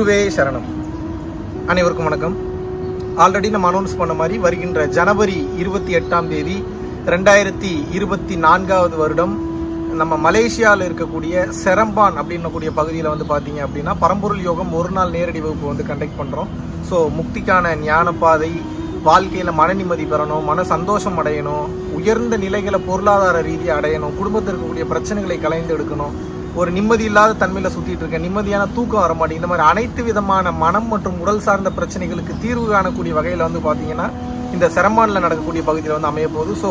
குருவே சரணம். அனைவருக்கும் வணக்கம். ஆல்ரெடி நம்ம அனௌன்ஸ் பண்ண மாதிரி வருகின்ற ஜனவரி இருபத்தி எட்டாம் தேதி ரெண்டாயிரத்தி இருபத்தி நான்காவது வருடம் நம்ம மலேசியாவில் இருக்கக்கூடிய செரம்பான் அப்படின்னக்கூடிய பகுதியில் வந்து பார்த்தீங்க அப்படின்னா பரம்பொருள் யோகம் ஒரு நாள் நேரடி வகுப்பு வந்து கண்டக்ட் பண்ணுறோம் ஸோ முக்திக்கான ஞானப்பாதை வாழ்க்கையில் மன நிம்மதி பெறணும் மன சந்தோஷம் அடையணும் உயர்ந்த நிலைகளை பொருளாதார ரீதியாக அடையணும் குடும்பத்தில் இருக்கக்கூடிய பிரச்சனைகளை கலைந்து எடுக்கணும் ஒரு நிம்மதி இல்லாத தன்மையில் சுற்றிட்டு இருக்கேன். நிம்மதியான தூக்கம் வர மாட்டேங்குது இந்த மாதிரி அனைத்து விதமான மனம் மற்றும் உடல் சார்ந்த பிரச்சனைகளுக்கு தீர்வு காணக்கூடிய வகையில் வந்து பார்த்தீங்கன்னா இந்த செரம்பானில் நடக்கக்கூடிய பகுதியில் வந்து அமைய போகுது. ஸோ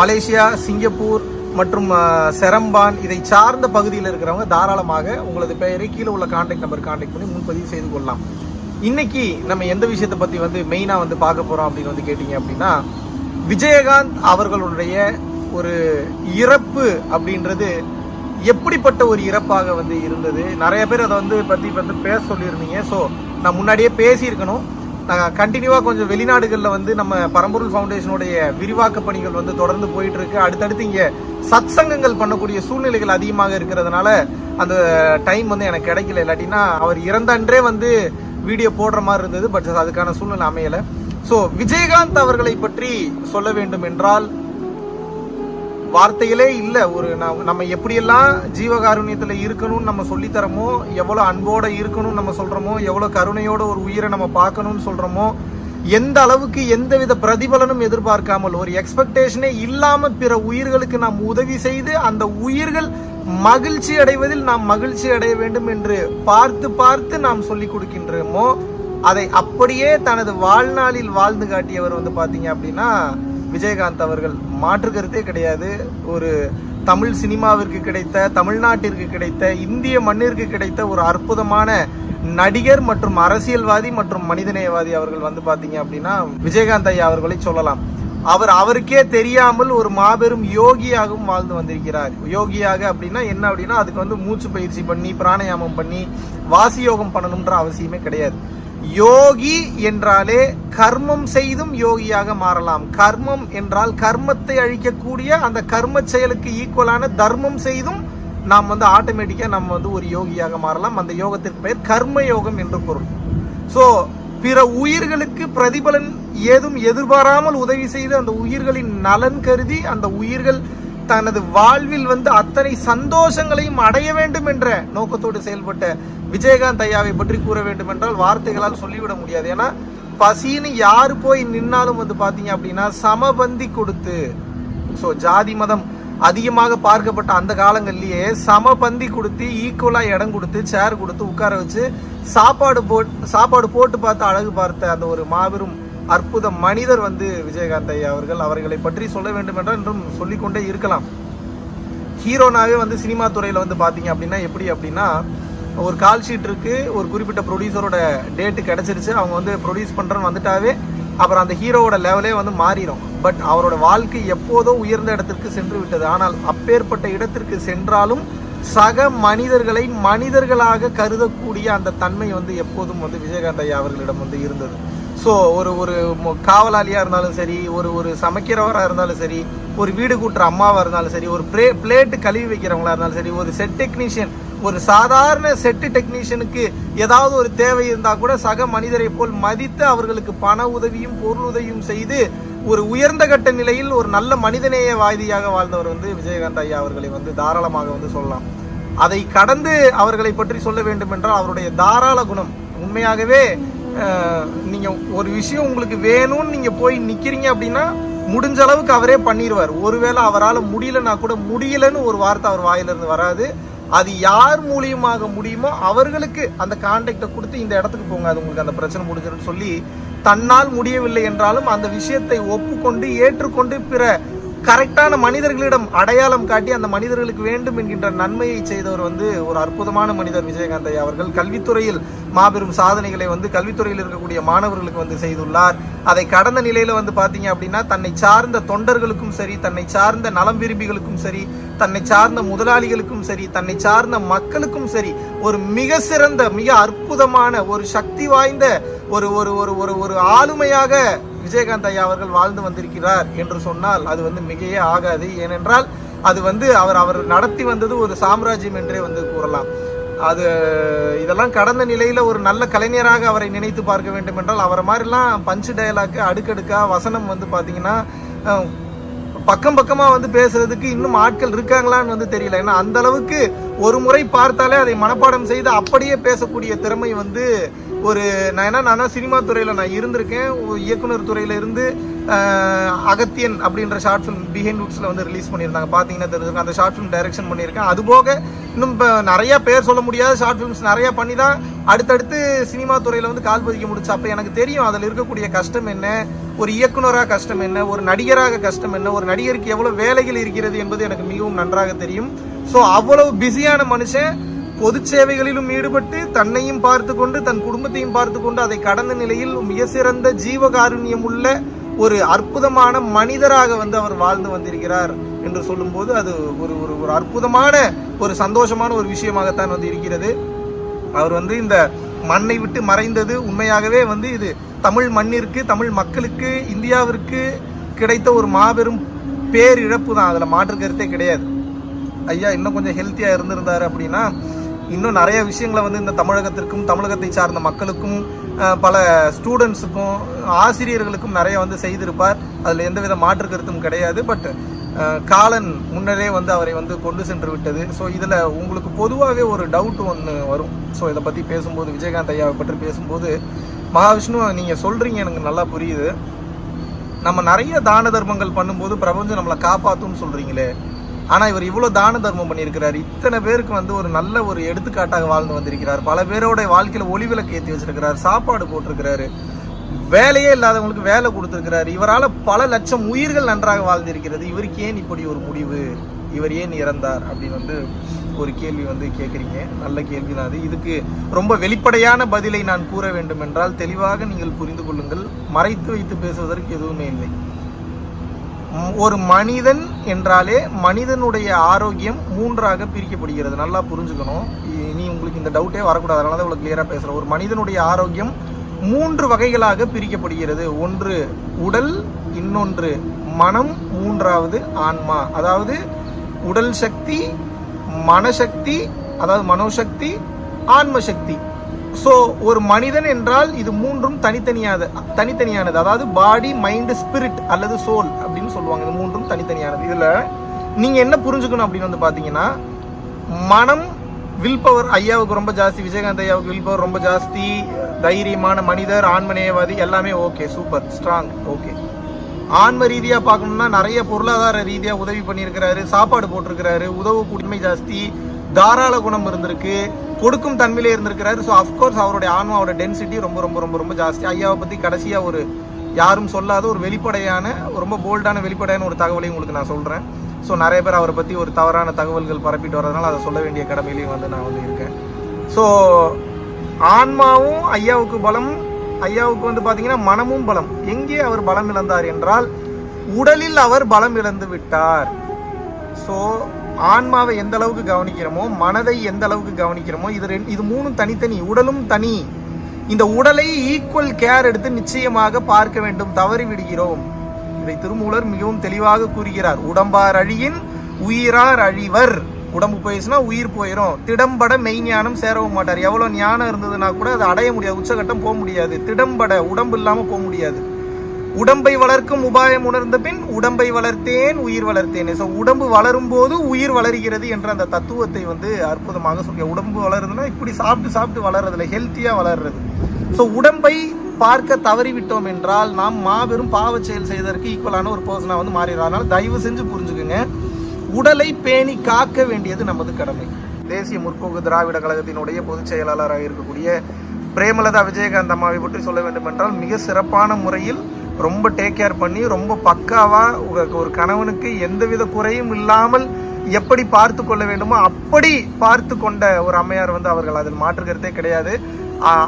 மலேசியா சிங்கப்பூர் மற்றும் செரம்பான் இதை சார்ந்த பகுதியில் இருக்கிறவங்க தாராளமாக உங்களது பெயரை கீழே உள்ள கான்டாக்ட் நம்பர் கான்டாக்ட் பண்ணி முன்பதிவு செய்து கொள்ளலாம். இன்னைக்கு நம்ம எந்த விஷயத்தை பற்றி வந்து மெயினாக வந்து பார்க்க போகிறோம் அப்படின்னு வந்து கேட்டிங்க அப்படின்னா விஜயகாந்த் அவர்களுடைய ஒரு இறப்பு அப்படின்றது எப்படிப்பட்ட ஒரு இறப்பாக வந்து இருந்தது? நிறைய பேர் அதை வந்து பற்றி வந்து பேச சொல்லியிருந்தீங்க. ஸோ நான் முன்னாடியே பேசியிருக்கணும். நாங்கள் கண்டினியூவாக கொஞ்சம் வெளிநாடுகளில் வந்து நம்ம பரம்பொருள் ஃபவுண்டேஷனுடைய விரிவாக்க பணிகள் வந்து தொடர்ந்து போயிட்டு இருக்கு அடுத்தடுத்து இங்கே சத் சங்கங்கள் பண்ணக்கூடிய சூழ்நிலைகள் அதிகமாக இருக்கிறதுனால அந்த டைம் வந்து எனக்கு கிடைக்கல. இல்லாட்டினா அவர் இறந்த அன்றே வந்து வீடியோ போடுற மாதிரி இருந்தது. பட் அதுக்கான சூழ்நிலை அமையலை. ஸோ விஜயகாந்த் அவர்களை பற்றி சொல்ல வேண்டும் என்றால் வார்த்தைகளே இல்லை. ஒரு நம்ம எப்படியெல்லாம் ஜீவகாருண்யத்தில் இருக்கணும்னு நம்ம சொல்லித்தரமோ எவ்வளோ அன்போடு இருக்கணும்னு நம்ம சொல்கிறோமோ எவ்வளோ கருணையோட ஒரு உயிரை நம்ம பார்க்கணும்னு சொல்கிறோமோ எந்த அளவுக்கு எந்தவித பிரதிபலனும் எதிர்பார்க்காமல் ஒரு எக்ஸ்பெக்டேஷனே இல்லாமல் பிற உயிர்களுக்கு நாம் உதவி செய்து அந்த உயிர்கள் மகிழ்ச்சி அடைவதில் நாம் மகிழ்ச்சி அடைய வேண்டும் என்று பார்த்து பார்த்து நாம் சொல்லிக் கொடுக்கின்றோமோ அதை அப்படியே தனது வாழ்நாளில் வாழ்ந்து காட்டியவர் வந்து பார்த்தீங்க அப்படின்னா விஜயகாந்த் அவர்கள் மாற்று கருத்தே கிடையாது. ஒரு தமிழ் சினிமாவிற்கு கிடைத்த தமிழ்நாட்டிற்கு கிடைத்த இந்திய மண்ணிற்கு கிடைத்த ஒரு அற்புதமான நடிகர் மற்றும் அரசியல்வாதி மற்றும் மனிதநேயவாதி அவர்கள் வந்து பார்த்தீங்க அப்படின்னா விஜயகாந்த் ஐயா அவர்களை சொல்லலாம். அவர் அவருக்கே தெரியாமல் ஒரு மாபெரும் யோகியாகவும் வாழ்ந்து வந்திருக்கிறார். யோகியாக அப்படின்னா என்ன அப்படின்னா அதுக்கு வந்து மூச்சு பயிற்சி பண்ணி பிராணாயாமம் பண்ணி வாசி யோகம் பண்ணணுன்ற அவசியமே கிடையாது. யோகி என்றாலே கர்மம் செய்தும் யோகியாக மாறலாம். கர்மம் என்றால் கர்மத்தை அழிக்கக்கூடிய அந்த கர்ம செயலுக்கு ஈக்குவலான தர்மம் செய்தும் நாம் வந்து ஆட்டோமேட்டிக்காக நம்ம வந்து ஒரு யோகியாக மாறலாம். அந்த யோகத்திற்கு பெயர் கர்ம யோகம் என்று பொருள். ஸோ பிற உயிர்களுக்கு பிரதிபலன் ஏதும் எதிர்பாராமல் உதவி செய்து அந்த உயிர்களின் நலன் கருதி அந்த உயிர்கள் தனது வாழ்வில் வந்து அத்தனை சந்தோஷங்களையும் அடைய வேண்டும் என்ற நோக்கத்தோடு செயல்பட்ட விஜயகாந்த் ஐயாவை பற்றி கூற வேண்டும் என்றால் வார்த்தைகளால் சொல்லிவிட முடியாது. ஏன்னா பசின்னு யார் போய் நின்னாலும் வந்து பார்த்தீங்க அப்படின்னா சமபந்தி கொடுத்து ஸோ ஜாதி மதம் அதிகமாக பார்க்கப்பட்ட அந்த காலங்கள்லேயே சமபந்தி கொடுத்து ஈக்குவலாக இடம் கொடுத்து சேர் கொடுத்து உட்கார வச்சு சாப்பாடு போட் சாப்பாடு போட்டு பார்த்து அழகு பார்த்த அந்த ஒரு மாபெரும் அற்புத மனிதர் வந்து விஜயகாந்த் ஐயா அவர்கள் அவர்களை பற்றி சொல்ல வேண்டும் என்றால் என்றும் சொல்லிக்கொண்டே இருக்கலாம். ஹீரோனாவே வந்து சினிமா துறையில் வந்து பார்த்தீங்க அப்படின்னா எப்படி அப்படின்னா ஒரு கால் ஷீட் இருக்கு ஒரு குறிப்பிட்ட ப்ரொடியூசரோட டேட்டு கிடைச்சிருச்சு அவங்க வந்து ப்ரொடியூஸ் பண்ணுறன்னு வந்துட்டாவே அப்புறம் அந்த ஹீரோவோட லெவலே வந்து மாறிடும் பட் அவரோட வாழ்க்கை எப்போதோ உயர்ந்த இடத்திற்கு சென்று விட்டது. ஆனால் அப்பேற்பட்ட இடத்திற்கு சென்றாலும் சக மனிதர்களை மனிதர்களாக கருதக்கூடிய அந்த தன்மை வந்து எப்போதும் வந்து விஜயகாந்த் ஐயா அவர்களிடம் வந்து இருந்தது. ஸோ ஒரு ஒரு மொ- இருந்தாலும் சரி ஒரு ஒரு சமைக்கிறவராக இருந்தாலும் சரி ஒரு வீடு கூட்டுற அம்மாவாக இருந்தாலும் சரி ஒரு ப்ளே பிளேட்டு கழுவி வைக்கிறவங்களா இருந்தாலும் சரி ஒரு செட் டெக்னீஷியன் ஒரு சாதாரண செட்டு டெக்னீஷியனுக்கு ஏதாவது ஒரு தேவை இருந்தால் கூட சக மனிதரை போல் மதித்து அவர்களுக்கு பண உதவியும் பொருள் உதவியும் செய்து ஒரு உயர்ந்த கட்ட நிலையில் ஒரு நல்ல மனிதநேயவாதியாக வாழ்ந்தவர் வந்து விஜயகாந்த் ஐயா அவர்களை வந்து தாராளமாக வந்து சொல்லலாம். அதை கடந்து அவர்களை பற்றி சொல்ல வேண்டும் என்றால் அவருடைய தாராள குணம். உண்மையாகவே நீங்கள் நீங்க ஒரு விஷயம் உங்களுக்கு வேணும்னு நீங்க போய் நிக்கிறீங்க அப்படின்னா முடிஞ்ச அளவுக்கு அவரே பண்ணிடுவார் ஒருவேளை அவரால் முடியலன்னா கூட முடியலன்னு ஒரு வார்த்தை அவர் வாயிலிருந்து வராது. அது யார் மூலியமாக முடியுமோ அவர்களுக்கு அந்த கான்டாக்டை கொடுத்து இந்த இடத்துக்கு போங்க அது உங்களுக்கு அந்த பிரச்சனை முடிஞ்சிடும் சொல்லி தன்னால் முடியவில்லை என்றாலும் அந்த விஷயத்தை ஒப்புக்கொண்டு ஏற்றுக்கொண்டு பிற கரெக்டான மனிதர்களிடம் அடையாளம் காட்டி அந்த மனிதர்களுக்கு வேண்டும் என்கின்ற நன்மையை செய்தவர் வந்து ஒரு அற்புதமான மனிதர் விஜயகாந்த் ஐயா அவர்கள். கல்வித்துறையில் மாபெரும் சாதனைகளை வந்து கல்வித்துறையில் இருக்கக்கூடிய மாணவர்களுக்கு வந்து செய்துள்ளார். அதை கடந்த நிலையில வந்து பாத்தீங்க அப்படின்னா தன்னை சார்ந்த தொண்டர்களுக்கும் சரி தன்னை சார்ந்த நலம் விரும்பிகளுக்கும் சரி தன்னை சார்ந்த முதலாளிகளுக்கும் சரி தன்னை சார்ந்த மக்களுக்கும் சரி ஒரு மிக சிறந்த மிக அற்புதமான ஒரு சக்தி வாய்ந்த ஒரு ஒரு ஒரு ஒரு ஒரு ஆளுமையாக விஜயகாந்த் ஐயா அவர்கள் வாழ்ந்து வந்திருக்கிறார் என்று சொன்னால் அது வந்து மிகையே ஆகாது. ஏனென்றால் அது வந்து அவர் அவர் நடத்தி வந்தது ஒரு சாம்ராஜ்யம் என்றே வந்து கூறலாம். அது இதெல்லாம் கடந்த நிலையில் ஒரு நல்ல கலைஞராக அவரை நினைத்து பார்க்க வேண்டும் என்றால் அவரை மாதிரிலாம் பஞ்சு டயலாக்கு அடுக்கடுக்காக வசனம் வந்து பார்த்தீங்கன்னா பக்கம் பக்கமாக வந்து பேசுறதுக்கு இன்னும் ஆட்கள் இருக்காங்களான்னு வந்து தெரியல. ஏன்னா அந்த அளவுக்கு ஒரு முறை பார்த்தாலே அதை மனப்பாடம் செய்து அப்படியே பேசக்கூடிய திறமை வந்து ஒரு நான் என்ன நான் சினிமா துறையில் நான் இருந்திருக்கேன். இயக்குனர் துறையில் இருந்து அகத்தியன் அப்படின்ற ஷார்ட் ஃபிலிம் பிஹைண்ட் வுட்ஸ்ல வந்து ரிலீஸ் பண்ணியிருந்தாங்க. பார்த்தீங்கன்னா தெரிஞ்சுங்க அந்த ஷார்ட் ஃபிலிம் டைரக்ஷன் பண்ணியிருக்கேன். அது போக இன்னும் இப்போ நிறையா பேர் சொல்ல முடியாத ஷார்ட் ஃபிலிம்ஸ் நிறையா பண்ணி தான் அடுத்தடுத்து சினிமா துறையில் வந்து கால் பதிக்க முடிச்சு. அப்போ எனக்கு தெரியும் அதில் இருக்கக்கூடிய கஷ்டம் என்ன? ஒரு இயக்குனராக கஷ்டம் என்ன? ஒரு நடிகராக கஷ்டம் என்ன? ஒரு நடிகருக்கு எவ்வளோ வேலைகள் இருக்கிறது என்பது எனக்கு மிகவும் நன்றாக தெரியும். ஸோ அவ்வளவு பிஸியான மனுஷன் பொது சேவைகளிலும் ஈடுபட்டு தன்னையும் பார்த்து கொண்டு தன் குடும்பத்தையும் பார்த்து கொண்டு அதை கடந்த நிலையில் மிக சிறந்த ஜீவகாருண்யம் உள்ள ஒரு அற்புதமான மனிதராக வந்து அவர் வாழ்ந்து வந்திருக்கிறார் என்று சொல்லும்போது அது ஒரு ஒரு ஒரு அற்புதமான ஒரு சந்தோஷமான ஒரு விஷயமாகத்தான் வந்து இருக்கிறது. அவர் வந்து இந்த மண்ணை விட்டு மறைந்தது உண்மையாகவே வந்து இது தமிழ் மண்ணிற்கு தமிழ் மக்களுக்கு இந்தியாவிற்கு கிடைத்த ஒரு மாபெரும் பேரிழப்பு தான் அதில் மாற்று கருத்தே கிடையாது. ஐயா இன்னும் கொஞ்சம் ஹெல்த்தியாக இருந்திருந்தார் அப்படின்னா இன்னும் நிறைய விஷயங்களை வந்து இந்த தமிழகத்திற்கும் தமிழகத்தை சார்ந்த மக்களுக்கும் பல ஸ்டூடெண்ட்ஸுக்கும் ஆசிரியர்களுக்கும் நிறைய வந்து செய்திருப்பார். அதில் எந்தவித மாற்று கருத்தும் கிடையாது. பட் காலன் முன்னரே வந்து அவரை வந்து கொண்டு சென்று விட்டது. ஸோ இதில் உங்களுக்கு பொதுவாகவே ஒரு டவுட் ஒன்று வரும். ஸோ இதை பற்றி பேசும்போது விஜயகாந்த் ஐயாவை பற்றி பேசும்போது மகாவிஷ்ணு நீங்கள் சொல்கிறீங்க எனக்கு நல்லா புரியுது. நம்ம நிறைய தான தர்மங்கள் பண்ணும்போது பிரபஞ்சம் நம்மளை காப்பாற்றும்னு சொல்கிறீங்களே ஆனால் இவர் இவ்வளோ தான தர்மம் பண்ணியிருக்கிறார். இத்தனை பேருக்கு வந்து ஒரு நல்ல ஒரு எடுத்துக்காட்டாக வாழ்ந்து வந்திருக்கிறார். பல பேரோடைய வாழ்க்கையில் ஒளிவிளக்கு ஏற்றி வச்சிருக்கிறார். சாப்பாடு போட்டிருக்கிறாரு. வேலையே இல்லாதவங்களுக்கு வேலை கொடுத்திருக்கிறாரு. இவரால் பல லட்சம் உயிர்கள் நன்றாக வாழ்ந்திருக்கிறது. இவருக்கு ஏன் இப்படி ஒரு முடிவு? இவர் ஏன் இறந்தார்? அப்படின்னு வந்து ஒரு கேள்வி வந்து கேட்குறீங்க நல்ல கேள்வி தான் அது. இதுக்கு ரொம்ப வெளிப்படையான பதிலை நான் கூற வேண்டும் என்றால் தெளிவாக நீங்கள் புரிந்து கொள்ளுங்கள். மறைத்து வைத்து பேசுவதற்கு எதுவுமே இல்லை. ஒரு மனிதன் என்றாலே மனிதனுடைய ஆரோக்கியம் மூன்றாக பிரிக்கப்படுகிறது. நல்லா புரிஞ்சுக்கணும். இனி உங்களுக்கு இந்த டவுட்டே வரக்கூடாது. அதனால தான் இவ்வளவு கிளியரா ஒரு மனிதனுடைய ஆரோக்கியம் மூன்று வகைகளாக பிரிக்கப்படுகிறது. ஒன்று உடல். இன்னொன்று மனம். மூன்றாவது ஆன்மா. அதாவது உடல் சக்தி மனசக்தி அதாவது மனோசக்தி ஆன்ம சக்தி ஸோ ஒரு மனிதன் என்றால் இது மூன்றும் தனித்தனியானது தனித்தனியானது. அதாவது பாடி மைண்டு ஸ்பிரிட் அல்லது சோல் அப்படின்னு சொல்லுவாங்க. இது மூன்றும் தனித்தனியானது. இதில் நீங்கள் என்ன புரிஞ்சுக்கணும் அப்படின்னு வந்து பார்த்தீங்கன்னா மனம் வில் பவர் ஐயாவுக்கு ரொம்ப ஜாஸ்தி விஜயகாந்த் ஐயாவுக்கு வில் பவர் ரொம்ப ஜாஸ்தி தைரியமான மனிதர் ஆன்மநேயவாதி எல்லாமே ஓகே சூப்பர் ஸ்ட்ராங் ஓகே ஆன்ம ரீதியாக பார்க்கணும்னா நிறைய பொருளாதார ரீதியாக உதவி பண்ணியிருக்கிறாரு சாப்பாடு போட்டிருக்கிறாரு உதவு கூட்டமை ஜாஸ்தி தாராள குணம் இருந்திருக்கு. கொடுக்கும் தன்மையிலே இருந்திருக்கிறாரு. ஸோ அஃப்கோர்ஸ் அவருடைய ஆன்மாவோட டென்சிட்டி ரொம்ப ரொம்ப ரொம்ப ரொம்ப ஜாஸ்தி. ஐயாவை பற்றி கடைசியாக ஒரு யாரும் சொல்லாத ஒரு வெளிப்படையான ரொம்ப போல்டான வெளிப்படையான ஒரு தகவலையும் உங்களுக்கு நான் சொல்கிறேன் ஸோ நிறைய பேர் அவரை பற்றி ஒரு தவறான தகவல்கள் பரப்பிட்டு வரதுனால அதை சொல்ல வேண்டிய கடமையிலையும் வந்து நான் வந்து இருக்கேன். ஸோ ஆன்மாவும் ஐயாவுக்கு பலம். ஐயாவுக்கு வந்து பார்த்தீங்கன்னா மனமும் பலம். எங்கே அவர் பலம் இழந்தார் என்றால் உடலில் அவர் பலம் இழந்து விட்டார். ஸோ ஆன்மாவை எந்த அளவுக்கு கவனிக்கிறோமோ மனதை எந்த அளவுக்கு கவனிக்கிறோமோ இது ரெண்டு இது மூணும் தனித்தனி உடலும் தனி. இந்த உடலை ஈக்குவல் கேர் எடுத்து நிச்சயமாக பார்க்க வேண்டும் தவறி விடுகிறோம். இதை திருமூலர் மிகவும் தெளிவாக கூறுகிறார். உடம்பார் அழியின் உயிரார் அழிவர். உடம்பு போயிடுச்சுன்னா உயிர் போயிடும் திடம்பட மெய்ஞானம் சேரவும் மாட்டார். எவ்வளோ ஞானம் இருந்ததுன்னா கூட அதை அடைய முடியாது. உச்சகட்டம் போக முடியாது. திடம்பட உடம்பு இல்லாமல் போக முடியாது. உடம்பை வளர்க்கும் உபாயம் உணர்ந்த பின் உடம்பை வளர்த்தேன் உயிர் வளர்த்தேன். ஸோ உடம்பு வளரும் போது உயிர் வளர்கிறது என்ற அந்த தத்துவத்தை வந்து அற்புதமாக சொல்ல உடம்பு வளருதுன்னா இப்படி சாப்பிட்டு சாப்பிட்டு வளர்றதுல ஹெல்த்தியாக வளர்றது. ஸோ உடம்பை பார்க்க தவறிவிட்டோம் என்றால் நாம் மாபெரும் பாவச் செயல் செய்வதற்கு ஈக்குவலான ஒரு பர்சனாக வந்து மாறிடுறோம் அதனால் தயவு செஞ்சு புரிஞ்சுக்குங்க. உடலை பேணி காக்க வேண்டியது நமது கடமை. தேசிய முற்போக்கு திராவிட கழகத்தினுடைய பொதுச் செயலாளராக இருக்கக்கூடிய பிரேமலதா விஜயகாந்த் அம்மாவை பற்றி சொல்ல வேண்டும் என்றால் மிக சிறப்பான முறையில் ரொம்ப டேக் கேர் பண்ணி ரொம்ப பக்காவாக ஒரு- ஒரு கணவனுக்கு எந்தவித குறையும் இல்லாமல் எப்படி பார்த்து கொள்ள வேண்டுமோ அப்படி பார்த்து கொண்ட ஒரு அம்மையார் வந்து அவர்கள். அதில் மாற்றுக்கிறதே கிடையாது.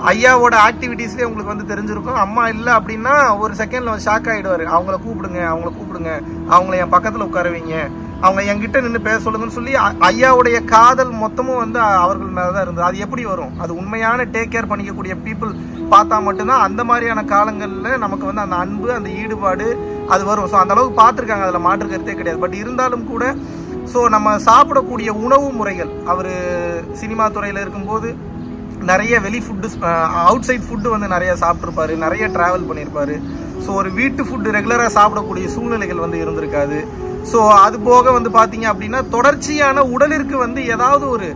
ஐயாவோட ஆக்டிவிட்டீஸ்லேயே உங்களுக்கு வந்து தெரிஞ்சிருக்கும். அம்மா இல்லை அப்படின்னா ஒரு செகண்ட்ல ஷாக் ஆகிடுவார் அவங்கள கூப்பிடுங்க அவங்கள கூப்பிடுங்க. அவங்கள என் பக்கத்தில் உட்காருவீங்க. அவங்க என்கிட்ட நின்று பேச சொல்லுங்கன்னு சொல்லி ஐயாவுடைய காதல் மொத்தமும் வந்து அவர்கள் மேலே தான் இருந்தது. அது எப்படி வரும்? அது உண்மையான டேக் கேர் பண்ணிக்கக்கூடிய பீப்புள் பார்த்தா மட்டும்தான் அந்த மாதிரியான காலங்களில் நமக்கு வந்து அந்த அன்பு அந்த ஈடுபாடு அது வரும். ஸோ அந்த அளவுக்கு பார்த்துருக்காங்க. அதில் மாற்று கருத்தே கிடையாது. பட் இருந்தாலும் கூட ஸோ நம்ம சாப்பிடக்கூடிய உணவு முறைகள் அவர் சினிமா துறையில் இருக்கும்போது நிறைய வெளி ஃபுட்டு அவுட் சைட் ஃபுட்டு வந்து நிறைய சாப்பிட்ருப்பாரு நிறைய ட்ராவல் பண்ணியிருப்பாரு. ஸோ ஒரு வீட்டு ஃபுட்டு ரெகுலராக சாப்பிடக்கூடிய சூழ்நிலைகள் வந்து இருந்திருக்காது. ஸோ அது போக வந்து பார்த்தீங்க அப்படின்னா தொடர்ச்சியான உடலிற்கு வந்து ஏதாவது ஒரு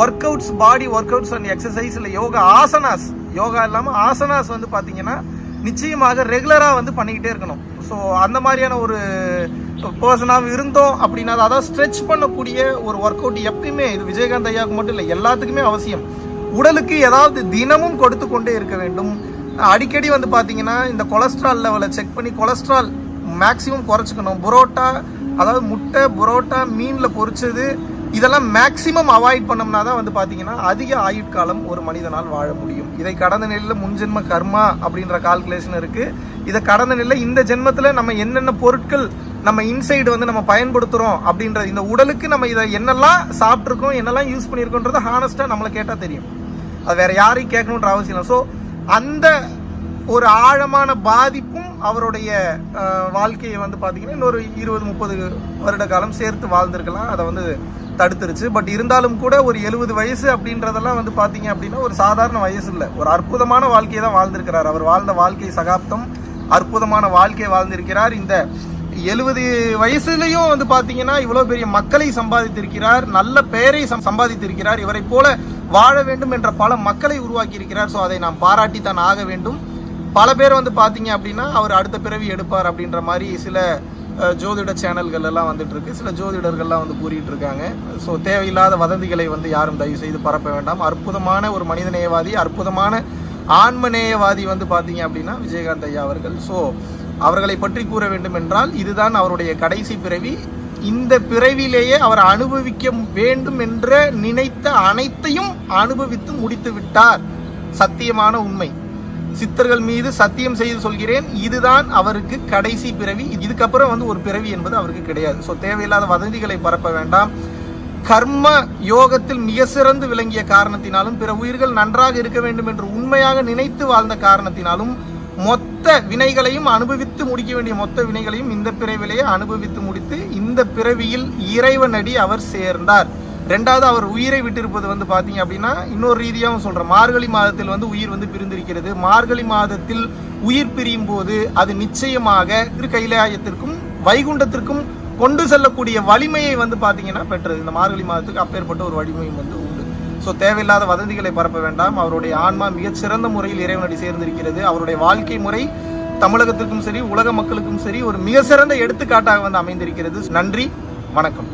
workouts body workouts and exercise இல்லை யோகா ஆசனாஸ் யோகா இல்லாமல் ஆசனாஸ் வந்து பார்த்தீங்கன்னா நிச்சயமாக ரெகுலராக வந்து பண்ணிக்கிட்டே இருக்கணும். ஸோ அந்த மாதிரியான ஒரு பர்சனாக இருந்தோம் அப்படின்னா அதாவது ஸ்ட்ரெச் பண்ணக்கூடிய ஒரு ஒர்க் அவுட் எப்பயுமே இது விஜயகாந்த் ஐயாவுக்கு மட்டும் இல்லை எல்லாத்துக்குமே அவசியம். உடலுக்கு ஏதாவது தினமும் கொடுத்து கொண்டே இருக்க வேண்டும். அடிக்கடி வந்து பார்த்தீங்கன்னா இந்த கொலஸ்ட்ரால் லெவலை செக் பண்ணி கொலஸ்ட்ரால் மேக்ஸிமம் குறைச்சிக்கணும். புரோட்டா அதாவது முட்டை புரோட்டா மீனில் பொரிச்சது இதெல்லாம் மேக்ஸிமம் அவாய்ட் பண்ணோம்னா தான் வந்து பார்த்தீங்கன்னா அதிக ஆயுட்காலம் ஒரு மனிதனால் வாழ முடியும். இதை கடந்த நிலையில் முன்ஜென்ம கர்மா அப்படின்ற கால்குலேஷன் இருக்குது இதை கடந்த நிலையில் இந்த ஜென்மத்தில் நம்ம என்னென்ன பொருட்கள் நம்ம இன்சைடு வந்து நம்ம பயன்படுத்துகிறோம் அப்படின்றது இந்த உடலுக்கு நம்ம இதை என்னெல்லாம் சாப்பிட்ருக்கோம் என்னெல்லாம் யூஸ் பண்ணியிருக்கோன்றது ஹானஸ்ட்டாக நம்மளை கேட்டால் தெரியும். அது வேறு யாரையும் கேட்கணுன்ற அவசியம் இல்லை. ஸோ அந்த ஒரு ஆழமான பாதிப்பும் அவருடைய வாழ்க்கையை வந்து பார்த்தீங்கன்னா இன்னொரு இருபது முப்பது வருட காலம் சேர்த்து வாழ்ந்திருக்கலாம். அதை வந்து தடுத்துருச்சு. பட் இருந்தாலும் கூட ஒரு எழுபது வயசு அப்படின்றதெல்லாம் வந்து பார்த்தீங்க அப்படின்னா ஒரு சாதாரண வயசு இல்லை. ஒரு அற்புதமான வாழ்க்கையை தான் வாழ்ந்திருக்கிறார். அவர் வாழ்ந்த வாழ்க்கை சகாப்தம் அற்புதமான வாழ்க்கையை வாழ்ந்திருக்கிறார். இந்த எழுபது வயசுலையும் வந்து பார்த்தீங்கன்னா இவ்வளோ பெரிய மக்களை சம்பாதித்திருக்கிறார். நல்ல பெயரை சம்- சம்பாதித்திருக்கிறார். இவரை போல வாழ வேண்டும் என்ற பல மக்களை உருவாக்கி இருக்கிறார் ஸோ அதை நாம் பாராட்டித்தான் ஆக வேண்டும். பல பேர் வந்து பார்த்தீங்க அப்படின்னா அவர் அடுத்த பிறவி எடுப்பார் அப்படின்ற மாதிரி சில ஜோதிட சேனல்கள் எல்லாம் வந்துட்டு இருக்கு. சில ஜோதிடர்கள்லாம் வந்து கூறிட்டு இருக்காங்க. ஸோ தேவையில்லாத வதந்திகளை வந்து யாரும் தயவு செய்து பரப்ப வேண்டாம். அற்புதமான ஒரு மனிதநேயவாதி அற்புதமான ஆன்மநேயவாதி வந்து பார்த்தீங்க அப்படின்னா விஜயகாந்த் ஐயா அவர்கள். ஸோ அவர்களை பற்றி கூற வேண்டும் என்றால் இதுதான் அவருடைய கடைசி பிறவி. இந்த பிறவிலேயே அவர் அனுபவிக்க வேண்டும் என்று நினைத்த அனைத்தையும் அனுபவித்து முடித்து விட்டார். சத்தியமான உண்மை. சித்தர்கள் மீது சத்தியம் செய்து சொல்கிறேன். இதுதான் அவருக்கு கடைசி பிறவி. இதுக்கப்புறம் வந்து ஒரு பிறவி என்பது அவருக்கு கிடையாது. ஸோ தேவையில்லாத வதந்திகளை பரப்ப வேண்டாம். கர்ம யோகத்தில் மிக சிறந்து விளங்கிய காரணத்தினாலும் பிற உயிர்கள் நன்றாக இருக்க வேண்டும் என்று உண்மையாக நினைத்து வாழ்ந்த காரணத்தினாலும் மொத்த வினைகளையும் அனுபவித்து முடிக்க வேண்டிய மொத்த வினைகளையும் இந்த பிறவிலேயே அனுபவித்து முடித்து இந்த பிறவியில் இறைவனடி அவர் சேர்ந்தார். ரெண்டாவது அவர் உயிரை விட்டிருப்பது வந்து பார்த்தீங்க அப்படின்னா இன்னொரு ரீதியாகவும் சொல்கிறேன் மார்கழி மாதத்தில் வந்து உயிர் வந்து பிரிந்திருக்கிறது. மார்கழி மாதத்தில் உயிர் பிரியும் போது அது நிச்சயமாக திரு கைலாயத்திற்கும் வைகுண்டத்திற்கும் கொண்டு செல்லக்கூடிய வலிமையை வந்து பார்த்தீங்கன்னா பெற்றது. இந்த மார்கழி மாதத்துக்கு அப்பேற்பட்ட ஒரு வலிமையும் வந்து உண்டு. ஸோ தேவையில்லாத வதந்திகளை பரப்ப வேண்டாம். அவருடைய ஆன்மா மிகச் சிறந்த முறையில் இறைவனடி சேர்ந்திருக்கிறது. அவருடைய வாழ்க்கை முறை தமிழகத்திற்கும் சரி உலக மக்களுக்கும் சரி ஒரு மிக சிறந்த எடுத்துக்காட்டாக வந்து அமைந்திருக்கிறது. நன்றி வணக்கம்.